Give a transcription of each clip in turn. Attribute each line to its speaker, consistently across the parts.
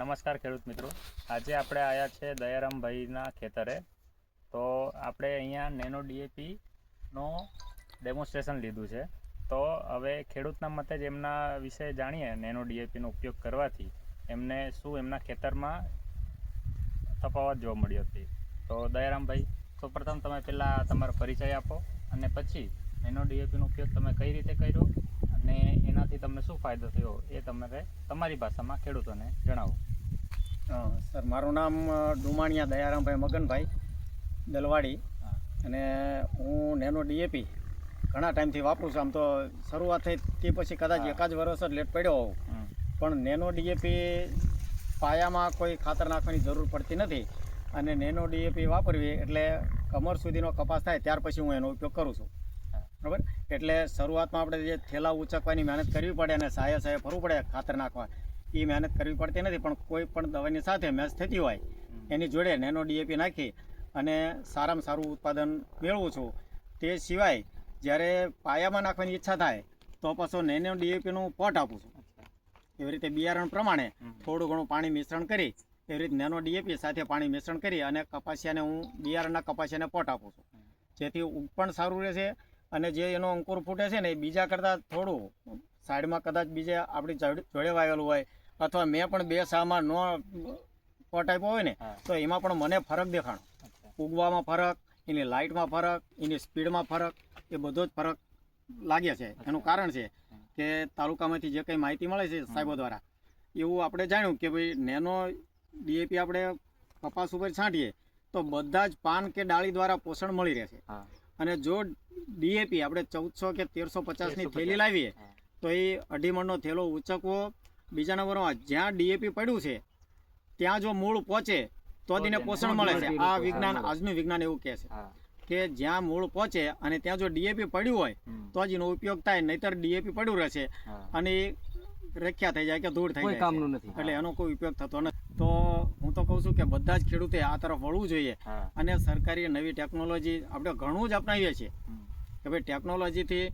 Speaker 1: નમસ્કાર ખેડૂત મિત્રો. આજે આપણે આવ્યા છે દયારામભાઈના ખેતરે. તો આપણે અહીંયા નેનો ડીએપીનો ડેમોન્સ્ટ્રેશન લીધું છે. તો હવે ખેડૂતના મતે જ એમના વિશે જાણીએ નેનો ડીએપીનો ઉપયોગ કરવાથી. એમને શું એમના ખેતરમાં તફાવત જોવા મળ્યો હતી તો દયારામભાઈ, સૌપ્રથમ તમે પહેલાં તમારો પરિચય આપો અને પછી નેનો ડીએપીનો ઉપયોગ તમે કઈ રીતે કર્યો અને એનાથી તમને શું ફાયદો થયો એ તમારે તમારી ભાષામાં ખેડૂતોને જણાવો.
Speaker 2: સર મારું નામ ડુમાણિયા દયારામભાઈ મગનભાઈ દલવાડી અને હું નેનો ડીએપી. ઘણા ટાઈમથી વાપરું છું આમ તો શરૂઆત થઈ તે પછી કદાચ એકાદ વર્ષ જ લેટ પડ્યો હોઉં. પણ નેનો ડીએપી પાયામાં કોઈ ખાતર નાખવાની જરૂર પડતી નથી અને નેનો ડીએપી વાપરવી એટલે કમર સુધીનો કપાસ થાય ત્યાર પછી હું એનો ઉપયોગ કરું છું. બરાબર? એટલે શરૂઆતમાં આપણે જે થેલા ઉચકવાની મહેનત કરવી પડે અને સાયે સાયે ફરવું પડે ખાતર નાખવા એ મહેનત કરવી પડતી નથી પણ કોઈ પણ દવાની સાથે મેચ થતી હોય એની જોડે નેનો ડીએપી નાખી અને સારામાં સારું ઉત્પાદન મેળવું છું. તે સિવાય જ્યારે પાયામાં નાખવાની ઈચ્છા થાય તો પાછો નેનો ડીએપીનું પોટ આપું છું. એવી રીતે બિયારણ પ્રમાણે થોડું ઘણું પાણી મિશ્રણ કરી એવી રીતે નેનો ડીએપી સાથે પાણી મિશ્રણ કરી અને કપાસિયાને હું બિયારણના કપાસિયાને પોટ આપું છું. જેથી ઉગ પણ સારું રહેશે અને જે એનો અંકુર ફૂટે છે ને એ બીજા કરતાં થોડું સાઈડમાં કદાચ બીજે આપણી જોડે વાવેલું હોય અથવા મેં પણ બે સામાં નો પોટ આપ્યો હોય ને તો એમાં પણ મને ફરક દેખાણો. ઉગવામાં ફરક એની લાઇટમાં ફરક એની સ્પીડમાં ફરક એ બધો જ ફરક લાગે છે. એનું કારણ છે કે તાલુકામાંથી જે કંઈ માહિતી મળે છે સાહેબો દ્વારા એવું આપણે જાણ્યું કે ભાઈ નેનો ડીએપી આપણે કપાસ ઉપર છાંટીએ તો બધા જ પાન કે ડાળી દ્વારા પોષણ મળી રહેશે. અને જો ડીએપી આપણે ચૌદસો કે તેરસો પચાસની થેલી લાવીએ તો એ અઢી મણનો થેલો ઉચકવો. બીજા નંબરમાં જ્યાં ડીએપી પડ્યું છે ત્યાં જો મૂળ પહોંચે તો એને પોષણ મળે છે. આ વિજ્ઞાન આજનું વિજ્ઞાન એવું કહે છે. કે જ્યાં મૂળ પહોંચે અને ત્યાં જો ડીએપી પડ્યું હોય તો જ એનો ઉપયોગ થાય નહીતર ડીએપી પડ્યું રહેશે અને એ રેખ્યા થઈ જાય કે ધૂળ થઈ જાય
Speaker 3: કામનું નથી.
Speaker 2: એટલે એનો કોઈ ઉપયોગ થતો નથી. તો હું તો કહું છું કે બધા જ ખેડૂતે આ તરફ વળવું જોઈએ અને સરકારી નવી ટેકનોલોજી આપણે ઘણું જ અપનાવીએ છીએ. કે ભાઈ ટેકનોલોજીથી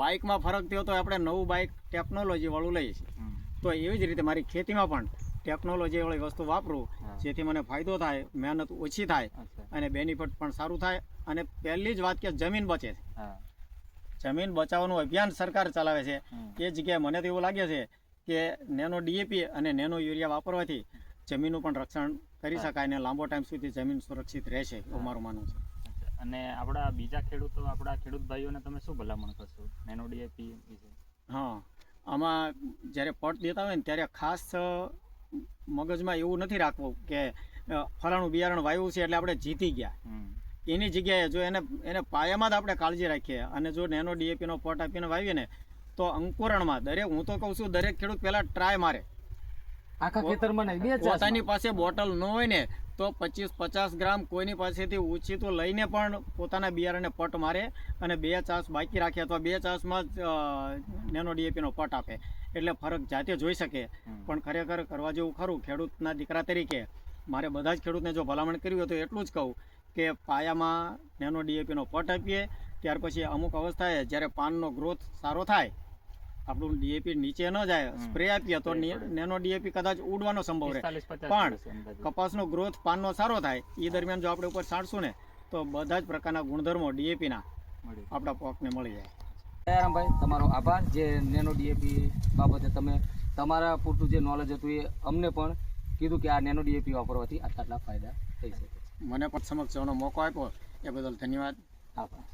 Speaker 2: બાઇકમાં ફરક થયો તો આપણે નવું બાઇક ટેકનોલોજી વાળું લઈએ છીએ. તો એવી જ રીતે મારી ખેતીમાં પણ ટેકનોલોજી વાળી વસ્તુ વાપરું જેથી મને ફાયદો થાય મહેનત ઓછી થાય અને બેનિફિટ પણ સારું થાય. અને પહેલી જ વાત કે જમીન બચે છે. જમીન બચાવવાનું અભિયાન સરકાર ચલાવે છે. એ જગ્યાએ મને તો એવું લાગે છે કે નેનો ડીએપી અને નેનો યુરિયા વાપરવાથી જમીનનું પણ રક્ષણ કરી શકાય અને લાંબો ટાઈમ સુધી જમીન સુરક્ષિત રહેશે એવું મારું માનવું છે.
Speaker 1: અને આપણા બીજા ખેડૂતો આપણા ખેડૂત ભાઈઓને તમે શું ભલામણ કરશો? નેનો ડીએપી વિશે?
Speaker 2: હા. આમાં જ્યારે પટ દેતા હોય ને ત્યારે ખાસ મગજમાં એવું નથી રાખવું કે ફલાણું બિયારણ વાયુ છે એટલે આપણે જીતી ગયા. એની જગ્યાએ જો એને એને પાયામાં જ આપણે કાળજી રાખીએ અને જો નેનો ડીએપીનો પોટ આપીને વાવીએ ને તો અંકુરણમાં દરેક હું તો કહું છું દરેક ખેડૂત પહેલાં ટ્રાય મારે.
Speaker 3: આખા ખેતરમાં નહીં બે
Speaker 2: પોતાની પાસે બોટલ ન હોય ને તો પચીસ પચાસ ગ્રામ કોઈની પાસેથી ઓછી તો લઈને પણ પોતાના બિયારણને પટ મારે અને બે ચાસ બાકી રાખે અથવા બે ચાસમાં જ નેનો ડીએપીનો પટ આપે. એટલે ફરક જાતે જોઈ શકે. પણ ખરેખર કરવા જેવું ખરું ખેડૂતના દીકરા તરીકે. મારે બધા જ ખેડૂતને જો ભલામણ કરવી હોય તો એટલું જ કહું કે પાયામાં નેનો ડીએપીનો પટ આપીએ. ત્યાર પછી અમુક અવસ્થાએ જ્યારે પાનનો ગ્રોથ સારો થાય આપણું ડીએપી નીચે ન જાય સ્પ્રે આપીએ તો નેનો ડીએપી કદાચ ઉડવાનો સંભવ રહે. પણ કપાસનો ગ્રોથ પાનનો સારો થાય એ દરમિયાન જો આપણે ઉપર છાંટશું ને તો બધા જ પ્રકારના ગુણધર્મો ડીએપીના આપણા પોકને મળી જાય.
Speaker 3: દયારામભાઈ તમારો આભાર. જે નેનો ડીએપી બાબતે તમે તમારા પૂરતું જે નોલેજ હતું એ અમને પણ કીધું કે આ નેનો ડીએપી વાપરવાથી આટલા આટલા ફાયદા થઈ શકે
Speaker 2: મને પણ સમક્ષ જવાનો મોકો આપ્યો એ બદલ ધન્યવાદ.
Speaker 3: આભાર.